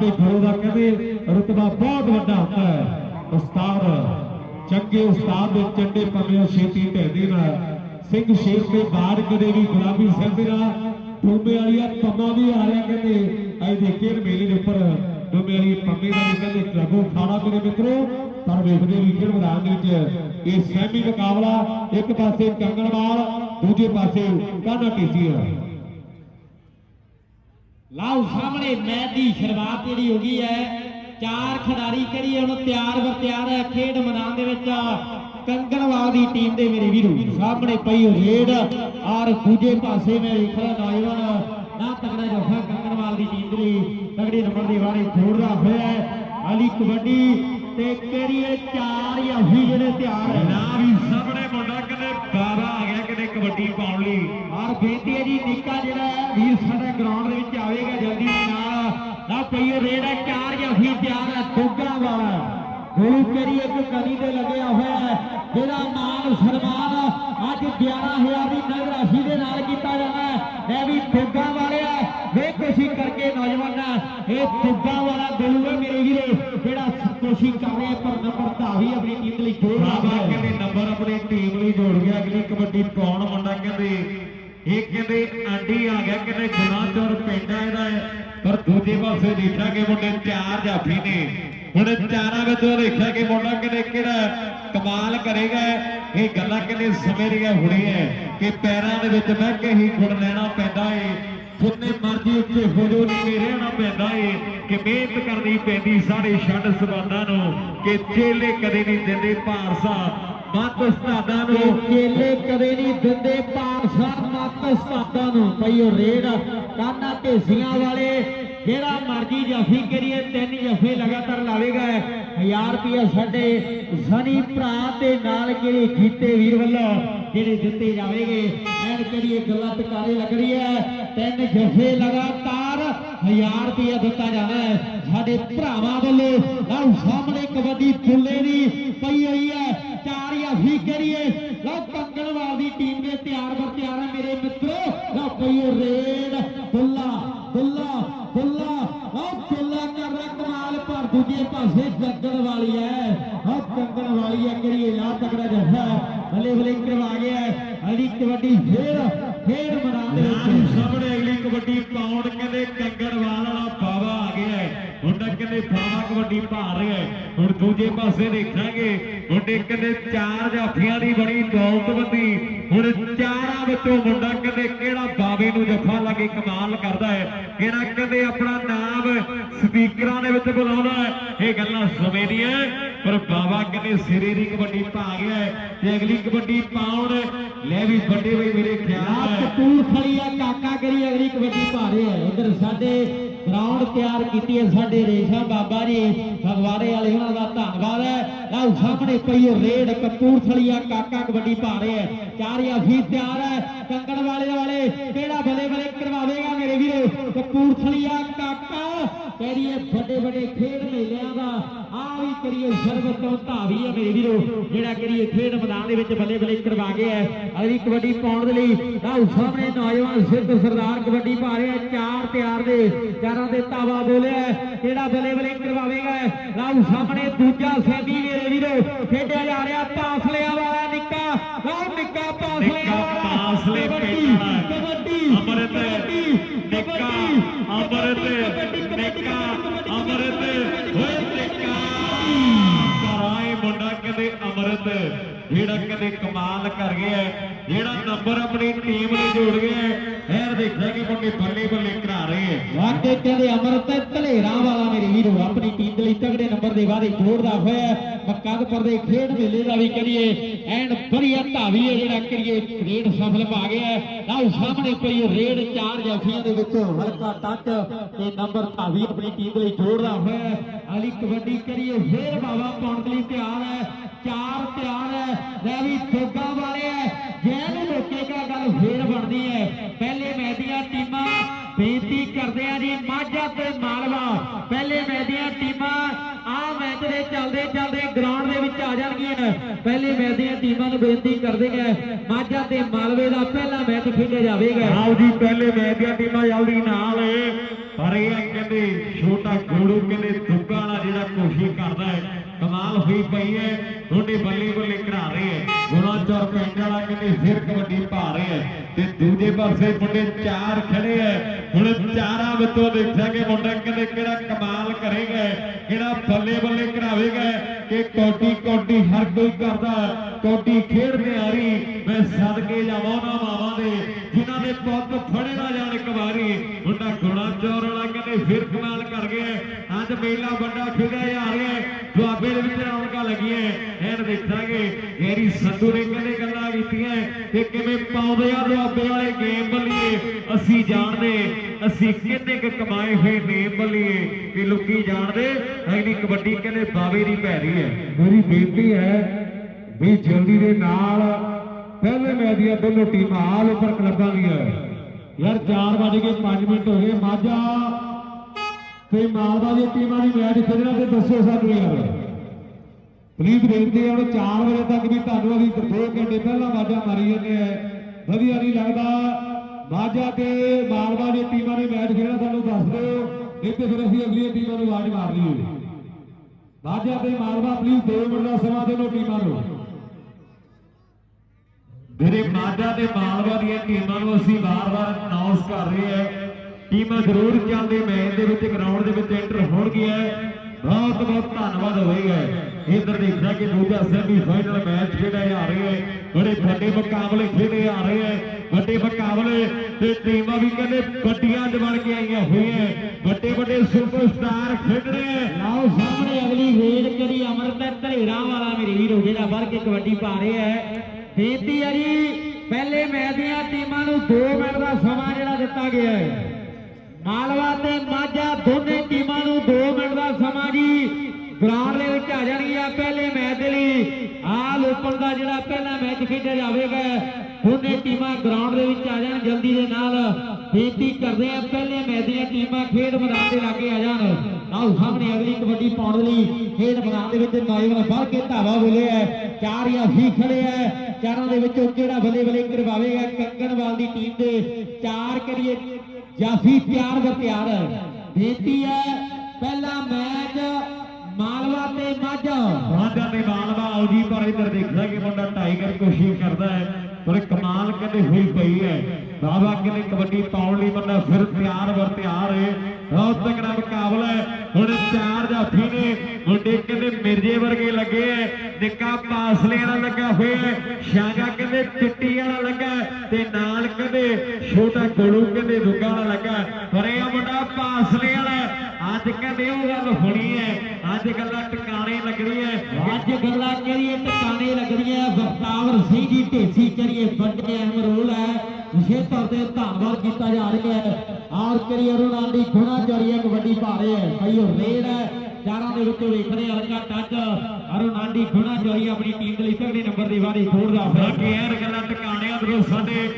ਤੇ ਗੁਰੂ ਦਾ ਕਹਿੰਦੇ, ਰਤਬਾ ਬਹੁਤ ਵੱਡਾ ਹੁੰਦਾ ਹੈ। ਉਸਤਾਦ, ਚੰਗੇ ਉਸਤਾਦ ਦੇ ਚੰਡੇ ਪੰਮਿਓ ਛੇਤੀ ਢਹਿੰਦੇ ਨਾ ਸਿੰਘ ਸ਼ੇਰ ਤੇ ਬਾੜ ਕਦੇ ਵੀ ਗੁਲਾਬੀ ਸਿੰਘ ਦੇ ਨਾਲ ਟੋਮੇ ਵਾਲੀਆ ਪੰਮਾ ਵੀ ਆ ਰਿਹਾ ਕਹਿੰਦੇ ਅੱਜ ਦੇਖੀਏ ਮੇਲੇ ਦੇ ਉੱਪਰ। ਟੋਮੇ ਵਾਲੀ ਪੰਮੇ ਦਾ ਵੀ ਕਹਿੰਦੇ ਕਲੱਬੋਂ ਖਾਣਾ ਮੇਰੇ ਮਿੱਤਰੋ। ਪਰ ਵੇਖਦੇ ਵੀ ਖੇਡ ਮੈਦਾਨ ਦੇ ਵਿੱਚ ਇਹ ਸਹਿਮੀ ਮੁਕਾਬਲਾ, ਇੱਕ ਪਾਸੇ ਕੰਗਣਵਾਲ, ਦੂਜੇ ਪਾਸੇ ਕਾਨਾ ਟੀਸੀਆ। ਲਾਓ ਸਾਹਮਣੇ ਮੈਚ ਦੀ ਸ਼ੁਰੂਆਤ ਜਿਹੜੀ ਹੋ ਗਈ ਹੈ। ਚਾਰ ਖਿਡਾਰੀ ਕਰੀ ਹੁਣ ਤਿਆਰ ਵਰ ਤਿਆਰ ਹੈ। ਖੇਡ ਮੈਦਾਨ ਦੇ ਵਿੱਚ ਕੰਗਣਵਾਲ ਦੀ ਟੀਮ ਦੇ ਮੇਰੇ ਵੀਰੋ। ਸਾਹਮਣੇ ਪਈ ਰੇਡ। ਔਰ ਦੂਜੇ ਪਾਸੇ ਮੈਂ ਵੇਖ ਰਿਹਾ ਨੌਜਵਾਨ। ਨਾ ਤਗੜਾ ਜਫਾ ਕੰਗਣਵਾਲ ਦੀ ਟੀਮ ਦੇ ਤਗੜੇ ਨੰਬਰ ਦੇ ਵਾਲੇ ਜੋੜਦਾ ਹੋਇਆ ਅਲੀ ਕਬੱਡੀ ਤੇ ਕਿਹੜੀਏ ਚਾਰ ਯਾਫੀ ਜਿਹੜੇ ਤਿਆਰ ਹੈ। ਨਾ ਵੀ ਸਾਹਮਣੇ ਮੁੰਡਾ ਕਿਤੇ ਬਾਬਾ ਕਬੱਡੀ ਪਾਉਣ ਲਈ। ਔਰ ਬੇਨਤੀ ਹੈ ਜੀ, ਨਿੱਕਾ ਜਿਹੜਾ ਹੈ, ਵੀਰ ਸਾਡਾ ਗਰਾਊਂਡ ਦੇ ਵਿੱਚ ਆਵੇਗਾ ਜਲਦੀ ਨਾਲ। ਨਾ ਪਈਏ ਰੇਡ ਹੈ, ਚਾਰ ਜਾਂ ਤਿਆਰ ਹੈ, ਦੁੱਗਾ ਵਾਲਾ ਗੁਰੂ ਕਰੀ, ਇੱਕ ਕਦੀ ਤੇ ਲੱਗਿਆ ਹੋਇਆ ਹੈ, ਜਿਹੜਾ ਮਾਨ ਸਨਮਾਨ ਅੱਜ 11000 ਦੀ ਨਗਦ ਰਾਸ਼ੀ ਦੇ ਨਾਲ ਕੀਤਾ ਜਾਣਾ ਹੈ। ਇਹ ਵੀ ਦੁੱਗਾ ਵਾਲਿਆ ਵੇ ਕੋਸ਼ਿਸ਼ ਕਰਕੇ ਨੌਜਵਾਨਾਂ, ਇਹ ਦੁੱਗਾ ਵਾਲਾ ਗੁਰੂ ਹੈ ਮੇਰੇ ਵੀਰੇ, ਜਿਹੜਾ ਕੋਸ਼ਿਸ਼ ਕਰ ਰਿਹਾ ਪਰ ਨੰਬਰ ਧਾਵੀ ਆਪਣੀ ਟੀਮ ਲਈ ਜੋੜ ਬਾਬਾ ਰਿਹਾ ਹੈ ਕਹਿੰਦੇ ਨੰਬਰ ਆਪਣੀ ਟੀਮ ਲਈ ਜੋੜ ਗਿਆ ਅਗਲੀ ਕਬੱਡੀ ਪਾਉਣ ਮੁੰਡਾ ਕਹਿੰਦੇ ਇਹ ਕਹਿੰਦੇ ਆਂਡੀ ਆ ਗਿਆ ਕਹਿੰਦੇ ਗੁਨਾ ਚੋਰ ਪਿੰਡ ਆ ਇਹਦਾ। ਪਰ ਦੂਜੇ ਪਾਸੇ ਦੇਖਿਆ ਕਿ ਮੁੰਡੇ ਚਾਰ ਜਾਫੀ ਨੇ ਹੁਣ ਚਾਰਾਂ ਵਿੱਚੋਂ ਦੇਖਿਆ ਕਿ ਮੁੰਡਾ ਕਹਿੰਦੇ ਕਿਹੜਾ ਕਮਾਲ ਕਰੇਗਾ ਇਹ ਗੱਲਾਂ ਕਹਿੰਦੇ ਸਮੇਂ ਦੀਆਂ ਹੁਣੀਆਂ ਕਿ ਪੈਰਾਂ ਦੇ ਵਿੱਚ ਬਹਿ ਕੇ ਹੀ ਗੁਣ ਲੈਣਾ ਪੈਂਦਾ ਏ ਜਿੰਨੇ ਮਰਜ਼ੀ ਉੱਚੇ ਹੋ ਜੋ ਨਹੀਂ ਰਹਿਣਾ ਪੈਂਦਾ ਏ। ਕਿ ਮਿਹਨਤ ਕਰਨੀ ਪੈਂਦੀ ਸਾਡੇ ਛੱਡ ਸਬਾਨਾਂ ਨੂੰ, ਕਿ ਚੇਲੇ ਕਦੇ ਨਹੀਂ ਦਿੰਦੇ ਭਾਰਸਾ। ਮੱਤ ਉਸਤਾਦਾਂ ਨੂੰ। ਕੇਲੇ ਕਦੇ ਨਹੀਂ ਦਿੰਦੇ ਪਾਰਸਾ ਮੱਤ ਉਸਤਾਦਾਂ ਨੂੰ। ਪਈਓ ਰੇਡ ਕਾਨਾ ਢੇਸੀਆਂ ਵਾਲੇ, ਜਿਹੜਾ ਮਰਜ਼ੀ ਜਫੀ ਕਰੀਏ, ਤਿੰਨ ਜਫੇ ਲਗਾਤਾਰ ਲਾਵੇਗਾ 1000 ਰੁਪਇਆ ਸਾਡੇ ਜ਼ਨੀ ਭਰਾ ਤੇ ਨਾਲ ਜਿਹੜੇ ਜੀਤੇ ਵੀਰ ਵੱਲੋਂ ਜਿਹੜੇ ਦਿੱਤੇ ਜਾਵੇਗੇ। ਐਨ ਕਿਹੜੀ ਗੱਲਾਂ ਟਕਾਰੇ ਲੱਗ ਰਹੀ ਹੈ, ਤਿੰਨ ਜਫੇ ਲਗਾਤਾਰ 1000 ਰੁਪਇਆ ਦਿੱਤਾ ਜਾਣਾ ਹੈ। ਸਾਡੇ ਭਰਾਵਾਂ ਵੱਲੋਂ ਲਓ ਸਾਹਮਣੇ ਕਬੱਡੀ ਫੁੱਲੇ ਦੀ ਪਈ ਹੋਈ ਹੈ, ਚਾਰ ਯਾਫੀ ਕਰੀਏ। ਲਓ ਕੰਗਣਵਾਲ ਦੀ ਟੀਮ ਦੇ ਤਿਆਰ ਬਰ ਤਿਆਰ ਹੈ ਮੇਰੇ ਮਿੱਤਰੋ। ਲਓ ਪਈਓ ਰੇਡ ਦੁੱਲਾ ਦੁੱਲਾ ਦੁੱਲਾ ਲਓ ਦੁੱਲਾ ਕਰ ਰਿਹਾ ਕਮਾਲ, ਪਰ ਦੂਜੇ ਪਾਸੇ ਜੱਗਣ ਵਾਲੀ ਹੈ ਲਓ ਕੰਗਣ ਵਾਲੀ ਹੈ ਕਰੀਏ ਲਾ ਤਕੜਾ ਜੱਫਾ ਭਲੇ ਭਲੇ ਕਰਵਾ ਗਿਆ ਅੜੀ ਕਬੱਡੀ ਫੇਰ ਫੇਰ ਮੈਦਾਨ ਦੇ ਵਿੱਚ। ਸਾਹਮਣੇ ਅਗਲੀ ਕਬੱਡੀ ਪਾਉਣ ਕਹਿੰਦੇ ਕੰਗਣਵਾਲ ਵਾਲਾ ਬਾਵਾ ਆ ਗਿਆ ਹੈ ਮੁੰਡਾ ਕਹਿੰਦੇ ਬਾਵਾ ਕਬੱਡੀ ਭਾਰ ਰਿਹਾ ਹੁਣ ਦੂਜੇ ਪਾਸੇ ਦੇਖਾਂਗੇ, ਮੁੰਡੇ ਕਹਿੰਦੇ ਚਾਰ ਜਾਫੀਆਂ ਦੀ ਬਣੀ ਦੌਲਤਬੰਦੀ। ਹੁਣ ਚਾਰਾਂ ਵਿੱਚੋਂ ਮੁੰਡਾ ਕਹਿੰਦੇ ਕਿਹੜਾ ਬਾਵੇ ਨੂੰ ਜੱਫਾ ਲਾ ਕੇ ਕਮਾਲ ਕਰਦਾ ਹੈ? ਕਿਹੜਾ ਕਹਿੰਦੇ ਆਪਣਾ ਨਾਮ ਸਪੀਕਰਾਂ ਦੇ ਵਿੱਚ ਬੁਲਾਉਂਦਾ ਹੈ। ਇਹ ਗੱਲਾਂ ਸਮੇਂ ਦੀਆਂ ਪਰ ਬਾਵਾ ਕਦੇ ਸਿਰੇ ਦੀ ਕਬੱਡੀ ਪਾ ਗਿਆ ਹੈ ਤੇ ਅਗਲੀ ਕਬੱਡੀ ਪਾਉਣ ਲੈ ਵੀ ਵੱਡੇ ਬਈ ਮੇਰੇ ਖਿਆਲ ਕਪੂਰਥਲੀ ਆ ਕਾਕਾ ਕਰੀ ਅਗਲੀ ਕਬੱਡੀ ਪਾ ਰਿਹਾ ਹੈ। ਇਧਰ ਸਾਡੇ ਗਰਾਊਂਡ ਤਿਆਰ ਕੀਤੀ ਹੈ ਸਾਡੇ ਰੇਸ਼ਾ ਬਾਬਾ ਜੀ। ਫਗਵਾੜੇ ਵਾਲੇ ਉਹਨਾਂ ਦਾ ਧੰਨਵਾਦ ਹੈ। ਲਓ ਸਾਹਮਣੇ ਪਈ ਉਹ ਰੇਡ ਕਪੂਰਥਲੀ ਕਾਕਾ ਕਬੱਡੀ ਪਾ ਰਿਹਾ ਹੈ। ਚਾਰ ਜਾਂ ਤਿਆਰ ਹੈ। ਕੰਗਣ ਵਾਲੇ ਵਾਲੇ ਕਿਹੜਾ ਬਲੇ ਬਲੇ ਕਰਵਾਵੇਗਾ ਮੇਰੇ ਵੀਰੋ? ਕਪੂਰਥਲੀਆ ਕਾਕਾ। ਕਾਕਾ ਕਰੀਏ ਵੱਡੇ ਵੱਡੇ ਖੇਡ ਮੇਲਿਆਂ ਦਾ। ਆ ਕਰੀਏ ਸਰਬਤ ਤੋਂ ਧਾਵੀ ਹੈ ਮੇਰੇ ਵੀਰੋ ਜਿਹੜਾ ਕਰੀਏ ਖੇਡ ਮੈਦਾਨ ਦੇ ਵਿੱਚ ਬੱਲੇ ਬੱਲੇ ਕਰਵਾ ਗਿਆ ਹੈ ਅਗਲੀ ਕਬੱਡੀ ਪਾਉਣ ਦੇ ਲਈ ਆਹ ਸਾਹਮਣੇ ਨੌਜਵਾਨ ਸਿੱਧ ਸਰਦਾਰ ਕਬੱਡੀ ਪਾ ਰਿਹਾ ਚਾਰ ਤਿਆਰ ਦੇ ਚਾਰਾਂ ਦੇ ਤਾਵਾ ਬੋਲਿਆ। ਕਿਹੜਾ ਬੱਲੇ ਬੱਲੇ ਕਰਵਾਵੇਗਾ ਲਾਉ ਸਾਹਮਣੇ ਦੂਜਾ ਸੈਮੀ ਮੇਰੇ ਵੀਰੋ ਖੇਡਿਆ ਜਾ ਰਿਹਾ ਪਾਸਲਿਆਂ ਵਾਲਾ ਨਿੱਕਾ ਲਾਉ ਨਿੱਕਾ ਪਾਸਲਿਆਂ ਵਾਲਾ ਪਾਸਲੇ ਵਾਲਾ। ਕਬੱਡੀ ਅੰਮ੍ਰਿਤ, ਨਿੱਕਾ, ਅੰਮ੍ਰਿਤ, ਜਿਹੜਾ ਕਹਿੰਦੇ ਕਮਾਲ ਕਰ ਗਿਆ ਜਿਹੜਾ ਨੰਬਰ ਆਪਣੀ ਟੀਮ ਲਈ ਜੋੜ ਗਿਆ ਹੈ। ਦੇਖਿਆ ਕਿ ਮੁੰਡੇ ਬੱਲੇ ਬੱਲੇ ਕਰਾ ਰਹੇ ਹੈ ਵਾਕੇ ਕਹਿੰਦੇ ਅਮਰਤ, ਧਲੇਰਾ ਵਾਲਾ ਮੇਰੇ ਵੀਰੋ ਆਪਣੀ ਟੀਮ ਦੇ ਲਈ ਤਗੜੇ ਨੰਬਰ ਦੇ ਵਾਅਦੇ ਜੋੜਦਾ ਹੋਇਆ ਮੱਕਾਦਪੁਰ ਦੇ ਖੇਡ ਮੇਲੇ ਦਾ ਵੀ ਕਰੀਏ, ਐਨ ਵਧੀਆ ਧਾਵੀ ਹੈ ਜਿਹੜਾ ਕਰੀਏ, ਰੇਡ ਸਫਲ ਪਾ ਗਿਆ ਹੈ। ਸਾਹਮਣੇ ਪਈ ਰੇਡ ਚਾਰ ਜਾਫੀਆਂ ਦੇ ਵਿੱਚੋਂ ਹਲਕਾ ਟੱਚ ਤੇ ਨੰਬਰ ਧਾਵੀ ਆਪਣੀ ਟੀਮ ਦੇ ਲਈ ਜੋੜਦਾ ਹੋਇਆ ਅਲੀ ਕਬੱਡੀ ਕਰੀਏ, ਫੇਰ ਬਾਵਾ ਪਾਉਣ ਦੇ ਲਈ ਤਿਆਰ ਹੈ ਚਾਰ ਤਿਆਰ ਹੈ ਲੈ ਵੀ ਥੋਗਾ ਵਾਲੇ ਹੈ। ਜੈਨ ਲੋਕੇਗਾ ਗੱਲ ਫੇਰ ਬਣਦੀ ਹੈ? ਪਹਿਲੇ ਮੈਚ ਦੀਆਂ ਟੀਮਾਂ ਬੇਨਤੀ ਕਰਦੇ ਆ ਜੀ, ਮਾਝਾ ਤੇ ਮਾਲਵਾ। ਪਹਿਲੇ ਮੈਚ ਦੀਆਂ ਟੀਮਾਂ ਆ ਮੈਚ ਦੇ ਚੱਲਦੇ ਚੱਲਦੇ ਗਰਾਊਂਡ ਦੇ ਵਿੱਚ ਆ ਜਾਣਗੀਆਂ। ਪਹਿਲੇ ਮੈਚ ਦੀਆਂ ਟੀਮਾਂ ਨੂੰ ਬੇਨਤੀ ਕਰਦੇ ਆ ਮਾਝਾ ਤੇ ਮਾਲਵੇ ਦਾ ਪਹਿਲਾ ਮੈਚ ਖੇਡਿਆ ਜਾਵੇਗਾ। ਆਓ ਜੀ, ਪਹਿਲੇ ਮੈਚ ਦੀਆਂ ਟੀਮਾਂ ਜਲਦੀ ਨਾਲ ਪਰ ਇਹ ਕਹਿੰਦੇ ਛੋਟਾ ਗੋੜੂ ਕਹਿੰਦੇ ਦੁੱਗਾ ਵਾਲਾ ਜਿਹੜਾ ਕੋਸ਼ਿਸ਼ ਕਰਦਾ ਹੈ ਕਮਾਲ ਹੋਈ ਪਈ ਹੈ। ਤੁਹਾਡੇ ਬੱਲੇ ਬੱਲੇ ਕਰਾ ਰਹੇ ਹੈ। ਗੁਣਾ ਪਿੰਡ ਵਾਲਾ ਕਹਿੰਦੇ ਫਿਰ ਕਬੱਡੀ ਪਾ ਰਹੇ ਹੈ। ਤੇ ਦੂਜੇ ਪਾਸੇ ਮੁੰਡੇ ਚਾਰ ਖੜੇ ਹੈ। ਹੁਣ ਚਾਰਾਂ ਵਿੱਚੋਂ ਦੇਖਾਂਗੇ ਮੁੰਡਾ ਕਹਿੰਦੇ, ਕਿਹੜਾ ਕਮਾਲ ਕਰੇਗਾ, ਕਿਹੜਾ ਬੱਲੇ ਬੱਲੇ ਕਰਾਵੇਗਾ ਕਿ ਕੋਟੀ ਕੋਟੀ ਹਰ ਕੋਈ ਕਰਦਾ ਕੋਟੀ ਖੇਡਦੇ ਆ ਰਹੀ ਮੈਂ ਸਦਕੇ ਜਾਵਾਂ ਉਹਨਾਂ ਮਾਵਾਂ ਦੇ, ਜਿਨ੍ਹਾਂ ਦੇ ਪੁੱਤ ਫੜੇ ਨਾ ਜਾਣ ਇੱਕ ਵਾਰੀ। ਮੁੰਡਾ ਗੁਣਾ ਚੌਰ ਵਾਲਾ ਕਹਿੰਦੇ ਫਿਰ ਕਮਾਲ ਕਰ ਗਿਆ ਅੱਜ ਮੇਲਾ ਵੱਡਾ ਖੇਡਿਆ ਜਾ ਰਿਹਾ ਦੁਆਬੇ ਦੇ ਵਿੱਚ ਰੌਣਕਾਂ ਲੱਗੀਆਂ ਐਨ ਦੇਖਾਂਗੇ। ਗੈਰੀ ਸੰਧੂ ਨੇ ਕਹਿੰਦੇ ਗੱਲਾਂ ਕੀਤੀਆਂ ਕਿ ਕਿਵੇਂ ਪਾਉਂਦੇ ਆ ਦੁਆਬੇ ਵਾਲੇ ਗੇਮ ਬੱਲੀਏ। ਅਸੀਂ ਜਾਣਦੇ, ਅਸੀਂ ਕਿੰਨੇ ਕੁ ਕਮਾਏ ਹੋਏ ਨੇਮ ਬੱਲੀਏ। ਕਿ ਲੋਕੀ ਜਾਣਦੇ, ਐਨੀ ਕਬੱਡੀ ਕਹਿੰਦੇ ਬਾਵੇ ਦੀ ਪੈ ਹੈ ਮੇਰੀ ਬੇਨਤੀ ਹੈ ਵੀ ਜਲਦੀ ਦੇ ਨਾਲ ਪਹਿਲੇ ਮੈਚ ਦੀਆਂ ਦੋਨੋਂ ਟੀਮਾਂ ਆਲ ਉੱਪਰ ਕਲੱਬਾਂ ਦੀਆਂ। ਯਾਰ 4 ਵਜੇ ਕੇ 5 ਮਿੰਟ ਹੋ ਗਏ, ਮਾਝਾ ਤੇ ਮਾਲਵਾ ਦੀਆਂ ਟੀਮਾਂ ਦੀ ਮੈਚ ਖੇਡਣਾ ਤੇ ਦੱਸਿਓ ਸਾਨੂੰ ਯਾਰ। ਪਲੀਜ਼ ਬੇਨਤੀ ਹੈ 4 ਵਜੇ ਤੱਕ ਵੀ ਤੁਹਾਨੂੰ ਅਸੀਂ 2 ਘੰਟੇ ਪਹਿਲਾਂ ਮਾਝਾ ਮਾਰੀ ਜਾਂਦੇ ਆ ਵਧੀਆ ਨਹੀਂ ਲੱਗਦਾ। ਮਾਝਾ ਤੇ ਮਾਲਵਾ ਦੀਆਂ ਟੀਮਾਂ ਨੇ ਮੈਚ ਖੇਡਣਾ ਸਾਨੂੰ ਦੱਸ ਦਿਓ। ਨਹੀਂ ਤੇ ਫਿਰ ਅਸੀਂ ਅਗਲੀਆਂ ਟੀਮਾਂ ਨੂੰ ਆਵਾਜ਼ ਮਾਰ ਲਈਏ ਮਾਝਾ ਤੇ ਮਾਲਵਾ ਪਲੀਜ਼ 2 ਮਿੰਟ ਦਾ ਸਮਾਂ ਦੇ ਦੋਨੋਂ ਟੀਮਾਂ ਨੂੰ। ਮੇਰੇ ਮਾਝਾ ਤੇ ਮਾਲਵਾ ਦੀਆਂ ਟੀਮਾਂ ਨੂੰ ਅਸੀਂ ਵਾਰ-ਵਾਰ ਅਨਾਉਂਸ ਕਰ ਰਹੇ ਹਾਂ। ਟੀਮਾਂ ਜ਼ਰੂਰ ਚੱਲਦੇ, ਮੈਚ ਦੇ ਵਿੱਚ ਗਰਾਊਂਡ ਦੇ ਵਿੱਚ ਐਂਟਰ ਹੋਣਗੀਆਂ। ਬਹੁਤ ਬਹੁਤ ਧੰਨਵਾਦ ਹੋਏਗਾ ਇਧਰ ਦੇਖਿਆ ਕਿ ਦੂਜਾ ਸੈਮੀ ਫਾਈਨਲ ਮੈਚ ਖੇਡਿਆ ਜਾ ਰਿਹਾ ਹੈ। ਬੜੇ ਵੱਡੇ ਮੁਕਾਬਲੇ ਖੇਡੇ ਜਾ ਰਹੇ ਹੈ। ਵੱਡੇ ਮੁਕਾਬਲੇ ਤੇ ਟੀਮਾਂ ਵੀ ਕਹਿੰਦੇ ਵੱਡੀਆਂ ਚ ਕੇ ਆਈਆਂ ਹੋਈਆਂ ਵੱਡੇ ਵੱਡੇ ਸੁਪਰਸਟਾਰ ਖੇਡ ਰਹੇ ਹੈ। ਆਓ ਸਾਹਮਣੇ ਅਗਲੀ ਰੇਡ ਕਰੀ ਅਮਰਤ ਧਰੇੜਾ ਵਾਲਾ ਮੇਰੇ ਵੀਰੋ ਜਿਹੜਾ ਵਰ ਕੇ ਕਬੱਡੀ ਪਾ ਰਿਹਾ ਹੈ। ਬੇਨਤੀ ਹੈ ਜੀ, ਪਹਿਲੇ ਮੈਚ ਦੀਆਂ ਟੀਮਾਂ ਨੂੰ 2 ਮਿੰਟ ਦਾ ਸਮਾਂ ਜਿਹੜਾ ਦਿੱਤਾ ਗਿਆ ਹੈ। ਮਾਲਵਾ ਤੇ ਮਾਝਾ ਦੋਨੇ ਟੀਮਾਂ ਨੂੰ 2 ਮਿੰਟ ਦਾ ਸਮਾਂ ਜੀ। ਗਰਾਊਂਡ ਦੇ ਵਿੱਚ ਆ ਜਾਣਗੀਆਂ ਪਹਿਲੇ ਮੈਚ ਦੇ ਲਈ। ਆਲ ਓਪਨ ਦਾ ਜਿਹੜਾ ਪਹਿਲਾ ਮੈਚ ਖੇਡਿਆ ਜਾਵੇਗਾ, ਦੋਨੇ ਟੀਮਾਂ ਗਰਾਊਂਡ ਦੇ ਵਿੱਚ ਆ ਜਾਣ, ਜਲਦੀ ਦੇ ਨਾਲ ਬੇਨਤੀ ਕਰਦੇ ਆ ਪਹਿਲੇ ਮੈਚ ਦੀਆਂ ਟੀਮਾਂ ਖੇਡ ਮੈਦਾਨ ਦੇ ਲਾਗੇ ਆ ਜਾਣ। ਆਓ, ਸਾਹਮਣੇ ਅਗਲੀ ਕਬੱਡੀ ਪਾਉਣ ਲਈ ਖੇਡ ਮੈਦਾਨ ਦੇ ਵਿੱਚ ਨੌਜਵਾਨ ਵੱਧ ਕੇ ਧਾਵਾ ਬੋਲੇ ਹੈ। ਚਾਰ ਯਾਫੀ ਖੜੇ ਹੈ। ਚਾਰਾਂ ਦੇ ਵਿੱਚੋਂ ਕਿਹੜਾ ਬੱਲੇ ਬੱਲੇ ਕਰਵਾਵੇਗਾ ਕੰਗਨਵਾਲ ਦੀ ਟੀਮ ਦੇ। ਚਾਰ ਕਰੀਏ ਜਾਫੀ ਤਿਆਰ ਬਰ ਤਿਆਰ ਹੈ ਹੈ, ਪਹਿਲਾ ਮੈਚ ਮਾਲਵਾ ਤੇ ਮਾਝਾ। ਮਾਝਾ ਤੇ ਮਾਲਵਾ, ਆਓ ਜੀ, ਪਰ ਇੱਧਰ ਦੇਖਦਾ ਕਿ ਮੁੰਡਾ ਟਾਈਗਰ ਕੋਸ਼ਿਸ਼ ਕਰਦਾ ਹੈ, ਪਰ ਕਮਾਲ ਕਹਿੰਦੇ ਹੋਈ ਪਈ ਹੈ। ਬਾਬਾ ਕਹਿੰਦੇ ਕਬੱਡੀ ਪਾਉਣ ਲਈ ਬੰਦਾ ਫਿਰ ਤਿਆਰ ਵਰ ਤਿਆਰ ਹੈ। ਬਹੁਤ ਤਕੜਾ ਮੁਕਾਬਲਾ ਹੈ। ਹੁਣ ਚਾਰ ਜਾਫੀ ਨੇ, ਮੁੰਡੇ ਕਹਿੰਦੇ ਮਿਰਜੇ ਵਰਗੇ ਲੱਗੇ ਐ। ਨਿੱਕਾ ਪਾਸਲੇ ਵਾਲਾ ਲੱਗਾ ਹੋਇਆ ਹੈ ਸ਼ਾਗਾ ਕਹਿੰਦੇ ਚਿੱਟੀ ਵਾਲਾ ਲੱਗਾ ਤੇ ਨਾਲ ਕਹਿੰਦੇ ਛੋਟਾ ਗੋਲੂ ਕਹਿੰਦੇ ਦੁੱਗਾ ਵਾਲਾ ਲੱਗਾ ਪਰ ਇਹ ਮੁੰਡਾ ਪਾਸਲੇ ਵਾਲਾ ਅੱਜ ਕਹਿੰਦੇ ਉਹ ਗੱਲ ਹੋਣੀ ਹੈ ਅੱਜ ਗੱਲਾਂ ਟਿਕਾਣੇ ਲੱਗਣੀਆਂ ਅੱਜ ਗੱਲਾਂ ਕਰੀਏ, ਟਿਕਾਣੇ ਲੱਗਣੀਆਂ। ਬਖਤਾਵਰ ਸਿੰਘ ਜੀ, ਢੇਸੀ ਕਰੀਏ, ਵੱਡੇ ਅਹਿਮ ਰੋਲ ਹੈ ਵਿਸ਼ੇਸ਼ ਤੌਰ ਤੇ ਧੰਨਵਾਦ ਕੀਤਾ ਜਾ ਰਿਹਾ ਹੈ। ਔਰ ਕਰੀਏ ਉਹਨਾਂ ਦੀ ਗੁਣਾ ਚੋਰੀਆ ਕਬੱਡੀ ਪਾ ਹੈ। ਭਾਈ ਉਹ ਰੇਡ ਹੈ ਚਾਰਾਂ ਦੇ ਵਿੱਚੋਂ ਵੇਖਦੇ ਹਲਕਾ ਟੱਚ। ਅਰੁਣਾਂਡੀ ਗੁਣਾ ਚੋਰੀਆ ਆਪਣੀ ਟੀਮ ਦੇ ਲਈ ਤਗੜੇ ਨੰਬਰ ਦੀ ਵਾਰੀ ਖੋੜਦਾ ਬਾਕੀ ਯਾਰ ਗੱਲਾਂ ਟਿਕਾਣਿਆਂ ਤੋਂ ਸਾਡੇ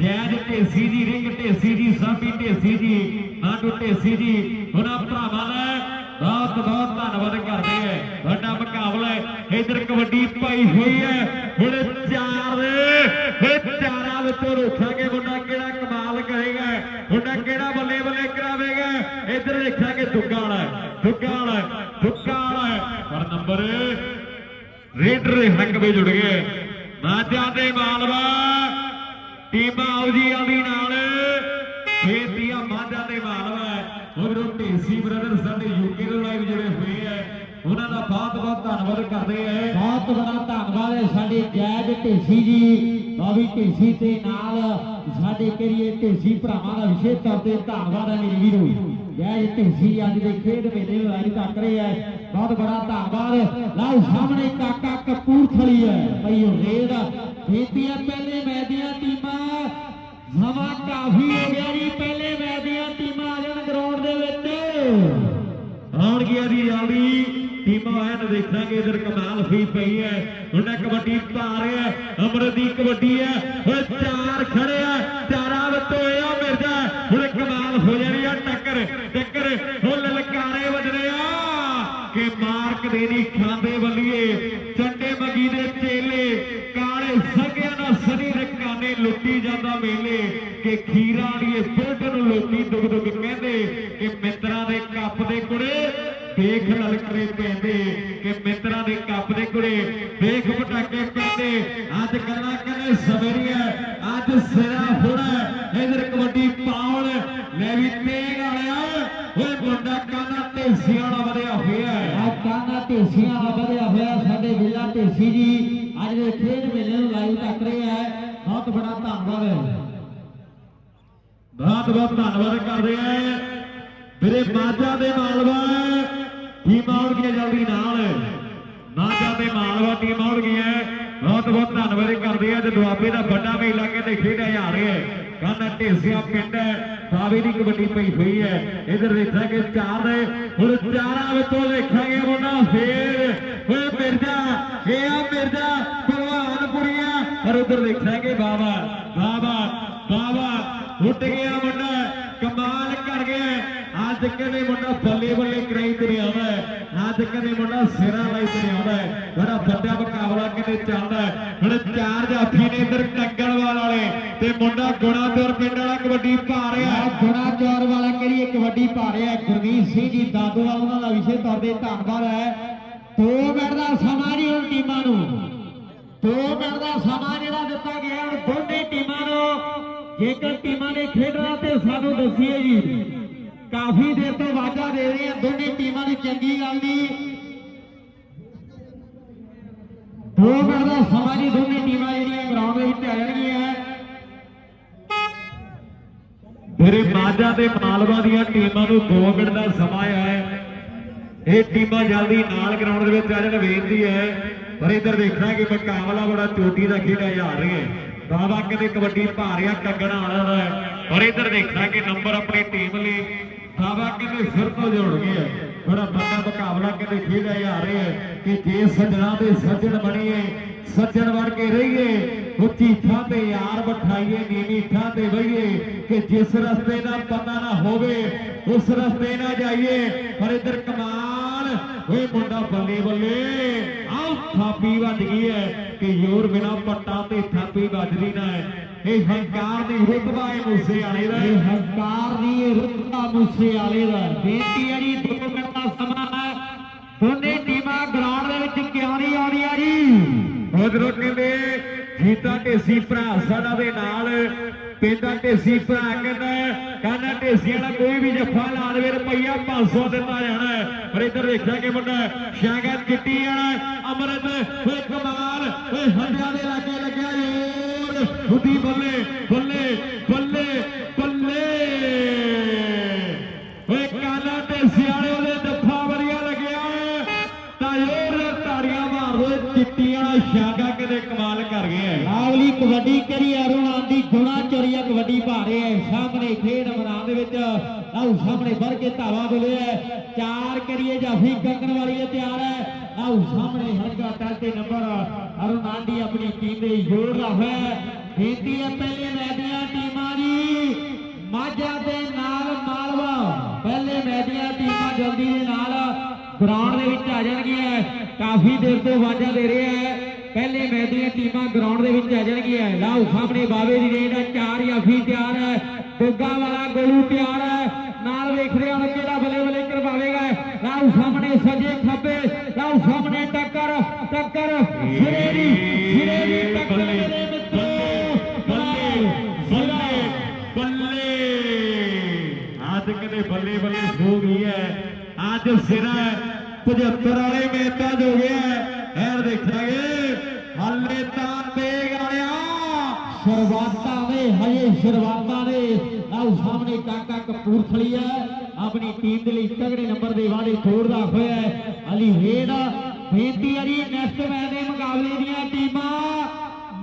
ਜੈਜ ਢੇਸੀ ਜੀ, ਰਿੰਗ ਢੇਸੀ ਜੀ, ਸਾਬੀ ਢੇਸੀ ਜੀ ਆਂਡੂ ਢੇਸੀ ਜੀ, ਉਹਨਾਂ ਭਰਾਵਾਂ ਦਾ ਬਹੁਤ ਬਹੁਤ ਧੰਨਵਾਦ ਕਰਦੇ ਆ ਵੱਡਾ ਮੁਕਾਬਲਾ ਹੈ, ਇਧਰ ਕਬੱਡੀ ਪਾਈ ਹੋਈ ਹੈ। ਹੁਣ ਚਾਰ ਦੇ ਇਹ ਚਾਰਾਂ ਵਿੱਚੋਂ ਰੋਕਾਂਗੇ ਮੁੰਡਾ ਕਿਹੜਾ ਕਮਾਲ ਕਰੇਗਾ ਮੁੰਡਾ ਕਿਹੜਾ ਬੱਲੇ ਬੱਲੇ ਕਰਾਵੇਗਾ ਇਧਰ ਦੇਖਾਂਗੇ ਦੁੱਗਾ ਪਰ ਨੰਬਰ ਰੇਡਰ ਦੇ ਵਿੱਚ ਜੁੜ ਗਏ। ਮਾਝਾ ਤੇ ਮਾਲਵਾ, ਟੀਮਾਂ ਆਓ ਜੀ ਨਾਲ। ਬੇਤੀਆ ਮਾਝਾ ਤੇ ਮਾਲਵਾ ਉਧਰੋਂ ਢੇਸੀ ਬ੍ਰਦਰ ਸਾਡੇ ਯੂਕੇ ਤੋਂ ਲਾਈਵ ਜੁੜੇ ਹੋਏ ਆ ਉਹਨਾਂ ਦਾ ਬਹੁਤ ਬਹੁਤ ਧੰਨਵਾਦ ਕਰਦੇ ਆ ਬਹੁਤ ਬੜਾ ਧੰਨਵਾਦ ਹੈ ਸਾਡੇ ਜੈਜ ਢੇਸੀ ਜੀ। ਬਾਬੀ ਢੇਸੀ ਤੇ ਨਾਲ ਸਾਡੇ ਕਰੀਏ ਢੇਸੀ ਭਰਾਵਾਂ ਦਾ ਵਿਸ਼ੇਸ਼ ਤੌਰ ਤੇ ਧੰਨਵਾਦ ਹੈ ਮੇਰੇ ਵੀਰੋ। ਜੈਜ ਢੇਸੀ ਅੱਜ ਦੇ ਖੇਡ ਮੇਲੇ ਨੂੰ ਤੱਕ ਰਹੇ ਹੈ। ਬਹੁਤ ਬੜਾ ਧੰਨਵਾਦ। ਲਓ, ਸਾਹਮਣੇ ਕਾਕਾ ਕਪੂਰਥਲੀ ਹੈ। ਭਈ ਰੇਡ ਬੇਤੀ ਪਹਿਲੇ ਮੈਚ ਦੀਆਂ ਟੀਮਾਂ। ਸਮਾਂ ਕਾਫੀ ਹੋ ਗਿਆ ਜੀ। ਪਹਿਲੇ ਮੈਚ ਦੀਆਂ ਟੀਮਾਂ ਆ ਜਾਣ ਗਰਾਊਂਡ ਦੇ ਵਿੱਚ। ਆਉਣਗੀਆਂ ਦੀ ਜਲਦੀ ਟੀਮਾਂ ਐਨ ਦੇਖਾਂਗੇ। ਇਧਰ ਕਮਾਲ ਹੋਈ ਪਈ ਹੈ। ਉਹਨਾਂ ਕਬੱਡੀ ਪਾ ਹੈ। ਅਮਰ ਦੀ ਕਬੱਡੀ ਹੈ। ਓਏ, ਚਾਰ ਖੜੇ ਆ ਚਾਰਾਂ ਵਿੱਚੋਂ ਆ ਮਿਰਜ਼ਾ ਹੁਣ ਕਮਾਲ ਹੋ ਜਾਣੀ ਆ ਟੱਕਰ ਟੱਕਰ ਹੁਣ ਲਲਕਾਰੇ ਵੱਜਣੇ ਆ ਕਿ ਮਾਰ ਕਦੇ ਨਹੀਂ ਖਾਂਦੇ ਬੱਲੀਏ ਚੰਡੇ ਮਗੀ ਦੇ ਚੇਲੇ, ਕਾਲੇ ਸੰਗਿਆਂ ਦਾ ਸਰੀ ਦੇ ਲੁੱਟੀ ਜਾਂਦਾ ਮੇਲੇ, ਕਿ ਖੀਰਾਂ ਵਾਲੀਏ ਬਿਰਧ ਨੂੰ ਲੋਕੀ ਦੁਗ ਦੁਗ ਕਹਿੰਦੇ, ਕਿ ਮਿੱਤਰਾਂ ਦੇ ਕੱਪ ਦੇ ਕੁੜੇ ਦੇਖ ਲਲਕਰੇ ਪੈਂਦੇ, ਕਿ ਮਿੱਤਰਾਂ ਦੇ ਕੱਪ ਦੇ ਕੁੜੇ ਦੇਖ ਪਟਾਕੇ ਪੈਂਦੇ। ਅੱਜ ਗੱਲਾਂ ਕਹਿੰਦੇ ਸਵੇਰੀਆਂ ਅੱਜ ਸਿਰਾ ਹੋਣਾ ਇਧਰ ਕਬੱਡੀ ਪਾਉਣ ਲੈ ਵੀ ਤੇਗ ਵਾਲਿਆ ਓਏ ਮੁੰਡਾ ਕਾਨਾ ਢੇਸੀਆਂ ਵਾਲਾ ਵਧਿਆ ਹੋਇਆ ਹੈ ਆ ਕਾਨਾ ਢੇਸੀਆਂ ਦਾ ਵਧਿਆ ਹੋਇਆ ਸਾਡੇ ਵਿਲਾ ਢੇਸੀ ਜੀ ਅੱਜ ਦੇ ਖੇਡ ਮੇਲੇ ਨੂੰ ਲਾਈਵ ਤੱਕ ਰਹੇ ਹੈ ਬਹੁਤ ਧੰਨਵਾਦ। ਬਹੁਤ ਬਹੁਤ ਧੰਨਵਾਦ ਕਰਦੇ ਆ। ਮੇਰੇ ਮਾਝਾ ਦੇ ਮਾਲਵਾ, ਟੀਮ ਆਉਣਗੀਆਂ ਜਲਦੀ ਨਾਲ। ਮਾਝਾ ਦੇ ਮਾਲਵਾ ਟੀਮ ਆਉਣਗੀਆਂ। ਬਹੁਤ ਬਹੁਤ ਧੰਨਵਾਦ ਕਰਦੇ ਆ। ਤੇ ਦੁਆਬੇ ਦਾ ਵੱਡਾ ਮੇਲਾ ਕਹਿੰਦੇ ਖੇਡਿਆ ਜਾ ਰਿਹਾ ਹੈ ਕਾਨਾ ਢੇਸੀਆਂ ਪਿੰਡ ਹੈ ਦੀ ਕਬੱਡੀ ਪਈ ਹੋਈ ਹੈ। ਇਧਰ ਦੇਖਾਂਗੇ ਚਾਰ ਦੇ ਹੁਣ ਚਾਰਾਂ ਵਿੱਚੋਂ ਦੇਖਾਂਗੇ ਮੁੰਡਾ ਫੇਰ। ਓਏ ਮਿਰਜ਼ਾ, ਇਹ ਆ ਮਿਰਜ਼ਾ ਭਗਵਾਨਪੁਰੀਆ ਪਰ ਉਧਰ ਦੇਖਾਂਗੇ ਬਾਬਾ ਬਾਬਾ ਬਾਬਾ ਉੱਡ ਗਿਆ ਮੁੰਡਾ, ਕਮਾਲ ਕਰ ਗਿਆ। ਅੱਜ ਕਹਿੰਦੇ ਮੁੰਡਾ ਬੱਲੇ ਬੱਲੇ ਕਰਾਈ ਤੇ ਆਉਂਦਾ। ਅੱਜ ਕਹਿੰਦੇ ਮੁੰਡਾ ਸਿਰਾਂ ਲਾਈ ਤੇ ਆਉਂਦਾ। ਬੜਾ ਵੱਡਾ ਮੁਕਾਬਲਾ ਕਹਿੰਦੇ ਚੱਲਦਾ। ਹੁਣ ਚਾਰ ਜਾਫੀ ਨੇ ਇੱਧਰ ਟੰਗਲਵਾਲ ਵਾਲੇ ਤੇ ਮੁੰਡਾ ਗੁਣਾਦੌਰ ਪਿੰਡ ਵਾਲਾ ਕਬੱਡੀ ਪਾ ਰਿਹਾ। ਆ ਗੁਣਾ ਚੌਰ ਵਾਲਾ ਕਿਹੜੀ ਕਬੱਡੀ ਪਾ ਰਿਹਾ? ਗੁਰਮੀਤ ਸਿੰਘ ਜੀ ਦਾਦੋਵਾਲ, ਉਹਨਾਂ ਦਾ ਵਿਸ਼ੇ ਤੌਰ ਤੇ ਧੰਨਵਾਦ ਹੈ। 2 ਮਿੰਟ ਦਾ ਸਮਾਂ ਜੀ ਹੁਣ ਟੀਮਾਂ ਨੂੰ। 2 ਮਿੰਟ ਦਾ ਸਮਾਂ ਜਿਹੜਾ ਦਿੱਤਾ ਗਿਆ ਹੁਣ ਦੋਨੇ ਟੀਮਾਂ ਨੂੰ, ਜੇਕਰ ਟੀਮਾਂ ਨੇ ਖੇਡਣਾ ਤੇ ਸਾਨੂੰ ਦੱਸੀਏ ਜੀ, ਕਾਫੀ ਦੇਰ ਤੋਂ ਵਾਅਦਾ ਦੇ ਰਹੇ ਆ ਦੋਨੇ ਟੀਮਾਂ ਨੂੰ ਚੰਗੀ ਗੱਲ ਨਹੀਂ 2 ਮਿੰਟ ਦਾ ਸਮਾਂ ਜੀ, ਦੋਨੇ ਟੀਮਾਂ ਜਿਹੜੀਆਂ ਗਰਾਊਂਡ ਦੇ ਵਿੱਚ ਆ ਜਾਣਗੀਆਂ। ਮੇਰੇ ਮਾਝਾ ਤੇ ਮਾਲਵਾ ਦੀਆਂ ਟੀਮਾਂ ਨੂੰ 2 ਮਿੰਟ ਦਾ ਸਮਾਂ ਹੈ। ਇਹ ਟੀਮਾਂ ਜਲਦੀ ਨਾਲ ਗਰਾਊਂਡ ਦੇ ਵਿੱਚ ਆ ਜਾਣ ਬੇਨਤੀ ਹੈ। ਪਰ ਇੱਧਰ ਦੇਖਾਂਗੇ ਮੁਕਾਬਲਾ ਬੜਾ ਚੋਟੀ ਦਾ ਖੇਡਿਆ ਜਾ ਰਿਹਾ ਹੈ ਬਾਬਾ ਕਹਿੰਦੇ ਕਬੱਡੀ ਭਾਰਿਆ ਟੰਗਣਾ ਵਾਲਾ ਦਾ ਹੈ। ਪਰ ਇੱਧਰ ਦੇਖਾਂਗੇ ਨੰਬਰ ਆਪਣੀ ਟੀਮ ਲਈ ਬਾਬਾ ਕਹਿੰਦੇ ਸਿਰ ਤੋਂ ਜੋੜ ਬੜਾ ਵੱਡਾ ਮੁਕਾਬਲਾ ਕਹਿੰਦੇ ਖੇਡਿਆ ਜਾ ਰਿਹਾ ਹੈ ਕਿ ਜੇ ਸੱਜਣਾ ਦੇ ਸੱਜਣ ਬਣੀਏ, ਸੱਜਣ ਬਣ ਕੇ ਰਹੀਏ, ਉੱਚੀ ਥਾਂ ਤੇ ਯਾਰ ਬਿਠਾਈਏ, ਨੀਵੀਂ ਥਾਂ ਤੇ ਬਈਏ ਕਿ ਜਿਸ ਰਸਤੇ ਦਾ ਪਤਾ ਨਾ ਹੋਵੇ, ਉਸ ਰਸਤੇ ਨਾ ਜਾਈਏ। ਪਰ ਇੱਧਰ ਕਮਾਲ ਓਏ ਮੁੰਡਾ ਬੱਲੇ ਬੱਲੇ ਆਹ ਥਾਪੀ ਵੱਜ ਗਈ ਹੈ ਕਿ ਯੋਰ ਬਿਨਾ ਪੱਟਾਂ ਤੇ ਥਾਪੀ ਵੱਜਦੀ ਨਾ ਹੈ ਇਹ ਹੰਕਾਰ ਦੀ ਰੁਤਬਾ ਹੈ ਮੂਸੇ ਵਾਲੇ ਦਾ ਇਹ ਹੰਕਾਰ ਦੀ ਰੁੱਤਾ ਮੂਸੇ ਵਾਲੇ ਦਾ ਬੇਨਤੀ ਹੈ ਜੀ ਦੋ ਮਿੰਟ ਦਾ ਸਮਾਂ ਹੈ। ਦੋਨੇ ਟੀਮਾਂ ਗਰਾਊਂਡ ਦੇ ਵਿੱਚ ਕਿਉਂ ਨਹੀਂ ਆਉਂਦੀਆਂ ਜੀ? ਉਧਰੋਂ ਕਹਿੰਦੇ ਜੀਤਾ ਢੇਸੀ ਭਰਾ ਸਾਡਾ ਦੇ ਨਾਲ ਪਿੰਡਾ ਢੇਸੀ ਭਰਾ ਕਹਿੰਦਾ ਕਾਨਾ ਢੇਸੀ ਵਾਲਾ ਕੋਈ ਵੀ ਜੱਫਾ ਲਾ ਦੇਵੇ, ਰੁਪਈਆ 500 ਦਿੱਤਾ ਜਾਣਾ ਹੈ। ਪਰ ਇੱਧਰ ਦੇਖਾਂਗੇ ਮੁੰਡਾ ਸ਼ਾਗਤ ਕਿੱਟੀ ਵਾਲਾ ਅਮਰਤ ਓਏ ਕਮਾਲ ਓਏ ਹੰਡਿਆਂ ਦੇ ਲਾਗੇ ਲੱਗਿਆ ਯੋਰ ਹੁੱਦੀ ਬੱਲੇ ਬੱਲੇ ਬੱਲੇ ਬੱਲੇ। ਓਏ ਕਾਨਾ ਢੇਸੀ ਵਾਲੇ ਉਹਦੇ ਜੱਫਾ ਵਧੀਆ ਲੱਗਿਆ। ਤਾਂ ਯੋਰ ਤਾੜੀਆਂ ਮਾਰ ਦੋ ਚਿੱਟੀ ਵਾਲਾ ਕਮਾਲ ਕਬੱਡੀ ਕਰੀ ਅਰੁਣ ਆਂਦੀ ਗੁਣਾ ਚੋਰੀਆ ਕਬੱਡੀ ਪਾ ਹੈ ਸਾਹਮਣੇ ਖੇਡ ਮੈਦਾਨ ਦੇ ਵਿੱਚ, ਆਓ ਸਾਹਮਣੇ ਵਰ ਕੇ ਧਾਵਾ ਬੋਲਿਆ ਚਾਰ ਕਰੀਏ ਜਾਫੀ ਕੰਗਣ ਵਾਲੀ ਹੈ ਤਿਆਰ ਹੈ ਆਓ ਸਾਹਮਣੇ ਹਲਕਾ ਟੱਲ ਤੇ ਨੰਬਰ ਅਰੁਣ ਆਪਣੀ ਟੀਮ ਦੇ ਜੋੜ ਰਿਹਾ ਹੈ ਬੇਨਤੀ ਹੈ ਪਹਿਲੇ ਮੈਚ ਟੀਮਾਂ ਦੀ। ਮਾਝਾ ਦੇ ਨਾਲ ਮਾਲਵਾ। ਪਹਿਲੇ ਮੈਚ ਦੀਆਂ ਟੀਮਾਂ ਜਲਦੀ ਦੇ ਨਾਲ ਗਰਾਊਂਡ ਦੇ ਵਿੱਚ ਆ ਜਾਣਗੀਆਂ। ਕਾਫੀ ਦੇਰ ਤੋਂ ਆਵਾਜ਼ਾਂ ਦੇ ਰਿਹਾ ਹੈ ਪਹਿਲੇ ਮੈਚ ਦੀਆਂ ਟੀਮਾਂ ਗਰਾਊਂਡ ਦੇ ਵਿੱਚ ਆ ਜਾਣਗੀਆਂ। ਲਾਓ ਸਾਹਮਣੇ ਬਾਵੇ ਦੀ ਰੇਡ ਹੈ ਚਾਰ ਜਾਫੀ ਤਿਆਰ। ਹੈ ਦੁੱਗਾ ਵਾਲਾ ਗੋਲੂ ਤਿਆਰ। ਹੈ ਨਾਲ ਵੇਖ ਰਹੇ ਹਾਂ ਕਿਹੜਾ ਬੱਲੇ ਬੱਲੇ ਕਰਵਾਵੇਗਾ। ਲਾਓ ਸਾਹਮਣੇ ਸੱਜੇ ਖੱਬੇ। ਲਾਓ ਸਾਹਮਣੇ ਟੱਕਰ ਟੱਕਰ। ਸਿਰੇ ਦੀ ਸਿਰੇ ਦੀ ਟੱਕਰ ਮੇਰੇ ਮਿੱਤਰੋ। ਬੱਲੇ ਬੱਲੇ ਬੱਲੇ ਅੱਜ ਕਦੇ ਬੱਲੇ ਬੱਲੇ ਹੋ ਗਈ ਹੈ। ਅੱਜ ਸਿਰਾ 75 ਵਾਲੇ ਮੈਚਾਂ ਹੋ ਗਿਆ ਹਜੇ ਸ਼ੁਰੂਆਤਾਂ ਨੇ। ਆਓ ਸਾਹਮਣੇ ਕਾਕਾ ਕਪੂਰਥਲੀ ਹੈ ਆਪਣੀ ਟੀਮ ਦੇ ਲਈ ਤਗੜੇ ਨੰਬਰ ਦੇ ਵਾਅਦੇ ਤੋੜਦਾ ਹੋਇਆ ਹੈ। ਅਲੀ ਰੇਡ ਬੇਨਤੀ ਹੈ ਜੀ ਨੈਕਸਟ ਮੈਚ ਦੇ ਮੁਕਾਬਲੇ ਦੀਆਂ ਟੀਮਾਂ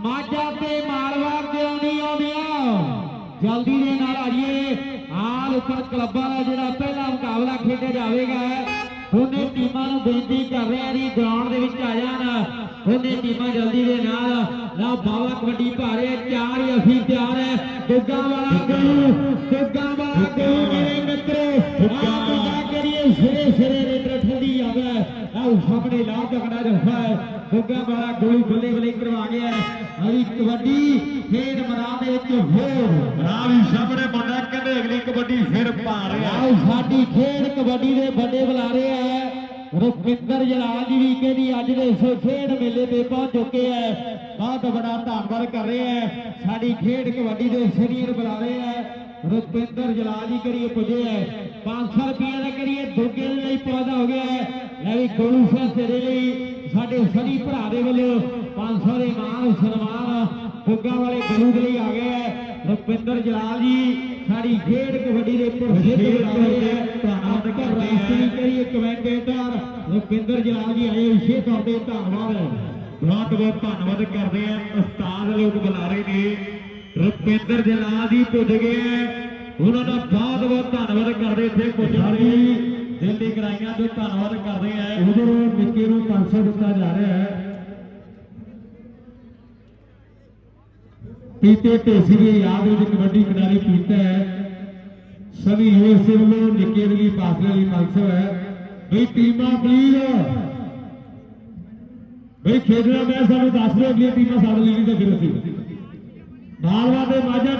ਮਾਝਾ ਤੇ ਮਾਲਵਾ ਕਿਉਂ ਨਹੀਂ ਆਉਂਦੀਆਂ? ਜਲਦੀ ਦੇ ਨਾਲ ਆਈਏ ਆਲ ਉੱਪਰ ਕਲੱਬਾਂ ਦਾ ਜਿਹੜਾ ਪਹਿਲਾ ਮੁਕਾਬਲਾ ਖੇਡਿਆ ਜਾਵੇਗਾ। ਦੋਨੇ ਟੀਮਾਂ ਨੂੰ ਬੇਨਤੀ ਕਰ ਰਹੇ ਜੀ ਗਰਾਊਂਡ ਦੇ ਵਿੱਚ ਆ ਜਾਣ। ਦੋਨੇ ਟੀਮਾਂ ਜਲਦੀ ਦੇ ਨਾਲ। ਨਾ ਬਾਵਾ ਕਬੱਡੀ ਭਾਰੇ ਚਾਰ ਹੀ ਅਸੀਂ ਤਿਆਰ ਹੈ। ਦੁੱਗਾ ਵਾਲਾ ਗੋਲੂ ਦੁੱਗਾ ਵਾਲਾ ਗੋਲੂ ਮੇਰੇ ਮਿੱਤਰੋ? ਆ ਦੁੱਗਾ ਕਰੀਏ ਸਿਰੇ ਸਿਰੇ ਰੇਤਰ ਠੰਡੀ ਆਵੇ। ਆ ਆਓ ਸਾਹਮਣੇ ਲਾ ਤਕੜਾ ਜਫਾ ਹੈ। ਬੁੱਗਾ ਵਾਲਾ ਗੋਲੀ ਬੱਲੇ ਬੱਲੇ ਕਰਵਾ ਗਿਆ ਹੈ। ਅਰੀ ਕਬੱਡੀ ਖੇਡ ਮੈਦਾਨ ਦੇ ਵਿੱਚ ਫੇਰ ਰਾਹ ਵੀ ਸਾਹਮਣੇ ਮੁੰਡਾ ਕਹਿੰਦੇ ਅਗਲੀ ਕਬੱਡੀ ਫਿਰ ਪਾ ਰਿਹਾ ਆਓ ਸਾਡੀ ਖੇਡ ਕਬੱਡੀ ਦੇ ਵੱਡੇ ਬੁਲਾਰੇ ਆ। ਰੁਪਿੰਦਰ ਜਲਾਲ ਜੀ ਵੀ ਕਹਿੰਦੀ ਅੱਜ ਦੇ ਇਸ ਖੇਡ ਮੇਲੇ ਤੇ ਪਹੁੰਚ ਚੁੱਕੇ ਆ। ਬਹੁਤ ਬੜਾ ਧੰਨਵਾਦ ਕਰ ਰਹੇ ਆ। ਸਾਡੀ ਖੇਡ ਕਬੱਡੀ ਦੇ ਸੀਨੀਅਰ ਬੁਲਾਰੇ ਆ। ਰੁਪਿੰਦਰ ਜਲਾਲ ਜੀ ਕਰੀਏ ਪੁੱਜੇ ਆ। 500 ਰੁਪਏ ਦਾ ਕਰੀਏ। ਦੁੱਗੇ ਦੇ ਲਈ ਪੌਦਾ ਹੋ ਗਿਆ ਹੈ। ਲੈ ਵੀ ਤੇਰੇ ਲਈ ਸਾਡੇ ਸਨੀ ਭਰਾ ਦੇ ਵੱਲੋਂ 500 ਦੇ ਮਾਨ ਸਨਮਾਨ ਬੁੱਗਾ ਵਾਲੇ ਦੇ ਲਈ ਆ ਗਏ ਹੈ। ਰੁਪਿੰਦਰ ਜਲਾਲ ਜੀ ਸਾਡੀ ਖੇਡ ਕਬੱਡੀ ਦੇ ਪ੍ਰਸਿੱਧ ਹੈ। ਧੰਨਵਾਦ ਕਰਦੇ ਹਾਂ। ਕਰੀਏ ਕਮੈਂਟੇਟਰ ਰੁਪਿੰਦਰ ਜਲਾਲ ਜੀ ਆਏ ਇਸੇ ਤੌਰ ਤੇ ਧੰਨਵਾਦ। ਬਹੁਤ ਬਹੁਤ ਧੰਨਵਾਦ ਕਰਦੇ ਆ ਉਸਤਾਦ ਲੋਕ ਬੁਲਾ ਰਹੇ ਨੇ। ਰੁਪਿੰਦਰ ਜਲਾਲ ਜੀ ਪੁੱਜ ਗਏ ਉਹਨਾਂ ਦਾ ਬਹੁਤ ਬਹੁਤ ਧੰਨਵਾਦ ਕਰਦੇ ਇੱਥੇ ਪੁੱਜਣ ਲਈ ਦਿਲ ਦੀ ਗਰਾਈਆਂ ਤੋਂ ਧੰਨਵਾਦ ਕਰਦੇ ਆ। ਉਧਰ ਨਿੱਕੇ ਨੂੰ 500 ਦਿੱਤਾ ਜਾ ਰਿਹਾ ਹੈ। ਪੀਤੇ ਢੇਸੀ ਦੀ ਯਾਦ ਵਿੱਚ ਕਬੱਡੀ ਖਿਡਾਰੀ ਪੀਤਾ ਹੈ। ਸਭੀ ਯੂਐਸਏ ਵੱਲੋਂ ਨਿੱਕੇ ਦੀ ਪਾਸਲੇ ਲਈ 500 ਹੈ। ਬਈ ਟੀਮਾਂ ਪਲੀਜ਼ ਬਈ ਖੇਡਣਾ ਮੈਂ ਸਾਨੂੰ ਦੱਸ ਦਿਓ ਅਗਲੀ ਟੀਮਾਂ ਸਾਡੇ ਲਈ ਤਾਂ ਫਿਰ ਅਸੀਂ ਮਾਲਵਾ ਦੇ ਮਾਝਾ